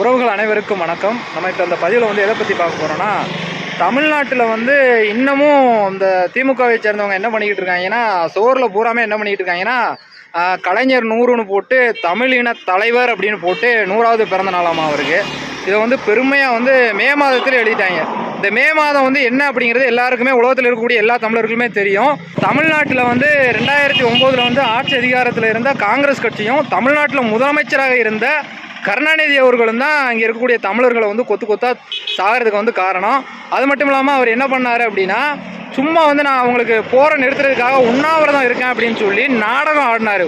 உறவுகள் அனைவருக்கும் வணக்கம். நம்ம இப்போ அந்த பதிவில் வந்து எதை பற்றி பார்க்க போகிறோன்னா தமிழ்நாட்டில் வந்து இன்னமும் இந்த திமுகவை சேர்ந்தவங்க என்ன பண்ணிக்கிட்டு இருக்காங்கன்னா சோரில் பூராமே என்ன பண்ணிக்கிட்டு இருக்காங்கன்னா கலைஞர் நூறுன்னு போட்டு தமிழின தலைவர் அப்படின்னு போட்டு நூறாவது பிறந்த நாளாமா அவருக்கு. இதை வந்து பெருமையாக வந்து மே மாதத்தில் எழுதிட்டாங்க. இந்த மே மாதம் வந்து என்ன அப்படிங்கிறது எல்லாருக்குமே உலகத்தில் இருக்கக்கூடிய எல்லா தமிழர்களுமே தெரியும். தமிழ்நாட்டில் வந்து ரெண்டாயிரத்தி ஒம்போதில் வந்து ஆட்சி அதிகாரத்தில் இருந்த காங்கிரஸ் கட்சியும் தமிழ்நாட்டில் முதலமைச்சராக இருந்த கருணாநிதி அவர்களும் தான் இங்கே இருக்கக்கூடிய தமிழர்களை வந்து கொத்து கொத்தாக சாகிறதுக்கு வந்து காரணம். அது மட்டும் இல்லாமல் அவர் என்ன பண்ணார் அப்படின்னா சும்மா வந்து நான் அவங்களுக்கு போரை நிறுத்துறதுக்காக உண்ணாவிரதம் இருக்கேன் அப்படின்னு சொல்லி நாடகம் ஆடினார்.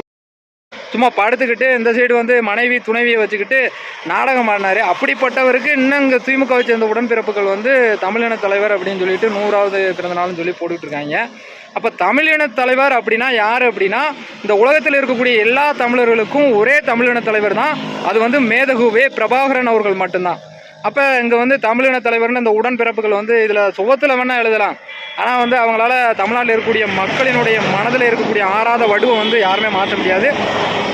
சும்மா படுத்துக்கிட்டு இந்த சைடு வந்து மனைவி துணைவியை வச்சுக்கிட்டு நாடகம் ஆடினாரு. அப்படிப்பட்டவருக்கு இன்னும் இங்கே திமுகவை சேர்ந்த உடன்பிறப்புகள் வந்து தமிழின தலைவர் அப்படின்னு சொல்லிட்டு நூறாவது பிறந்தநாள்னு சொல்லி போட்டுட்டு இருக்காங்க அப்போ தமிழின தலைவர் அப்படின்னா யார் அப்படின்னா இந்த உலகத்தில் இருக்கக்கூடிய எல்லா தமிழர்களுக்கும் ஒரே தமிழின தலைவர் தான். அது வந்து மேதகுவே பிரபாகரன் அவர்கள் மட்டும்தான். அப்போ இங்கே வந்து தமிழின தலைவர்னு இந்த உடன்பிறப்புகள் வந்து இதில் சுகத்தில் வேணால் எழுதலாம். ஆனால் வந்து அவங்களால தமிழ்நாட்டில் இருக்கக்கூடிய மக்களினுடைய மனதில் இருக்கக்கூடிய ஆறாத வடுவை வந்து யாருமே மாற்ற முடியாது.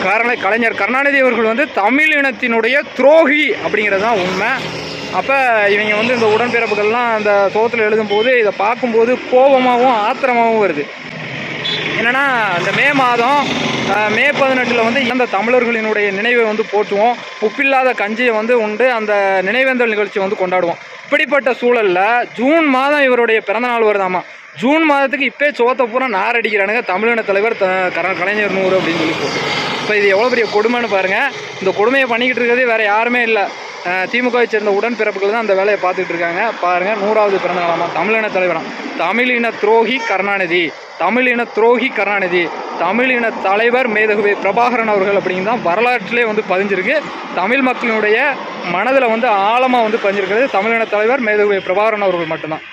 காரணம் கலைஞர் கருணாநிதி அவர்கள் வந்து தமிழ் இனத்தினுடைய துரோகி அப்படிங்கிறது தான் உண்மை. அப்போ இவங்க வந்து இந்த உடன்பிறப்புகள்லாம் அந்த சோகத்தில் எழுதும்போது இதை பார்க்கும்போது கோபமாகவும் ஆத்திரமாகவும் வருது. என்னென்னா இந்த மே மாதம் மே பதினெட்டில் வந்து இந்த தமிழர்களினுடைய நினைவை வந்து போற்றுவோம். உப்பில்லாத கஞ்சியை வந்து உண்டு அந்த நினைவேந்தல் நிகழ்ச்சி வந்து கொண்டாடுவோம். இப்படிப்பட்ட சூழலில் ஜூன் மாதம் இவருடைய பிறந்தநாள் வருதாமா? ஜூன் மாதத்துக்கு இப்போ சோத்த பூரா நார் அடிக்கிறானுங்க தமிழின தலைவர் த கலைஞர் நூறு அப்படின்னு சொல்லி போட்டு. இப்போ இது எவ்வளோ பெரிய கொடுமைன்னு பாருங்கள் இந்த கொடுமையை பண்ணிக்கிட்டு இருக்கிறது வேறு யாருமே இல்லை. திமுகவை சேர்ந்த உடன்பிறப்புகள் தான் அந்த வேலையை பார்த்துட்டு இருக்காங்க. பாருங்கள் நூறாவது பிறந்தநாளாமா தமிழின தலைவராம் தமிழின துரோகி கருணாநிதி. தமிழின துரோகி கருணாநிதி. தமிழின தலைவர் மேதகுவே பிரபாகரன் அவர்கள் அப்படிங்கிறது தான் வரலாற்றிலே வந்து பதிஞ்சிருக்கு. தமிழ் மக்களினுடைய மனதில் வந்து ஆழமாக வந்து பதிஞ்சிருக்கிறது தமிழின தலைவர் மேதகுவே பிரபாகரன் அவர்கள் மட்டும்தான்.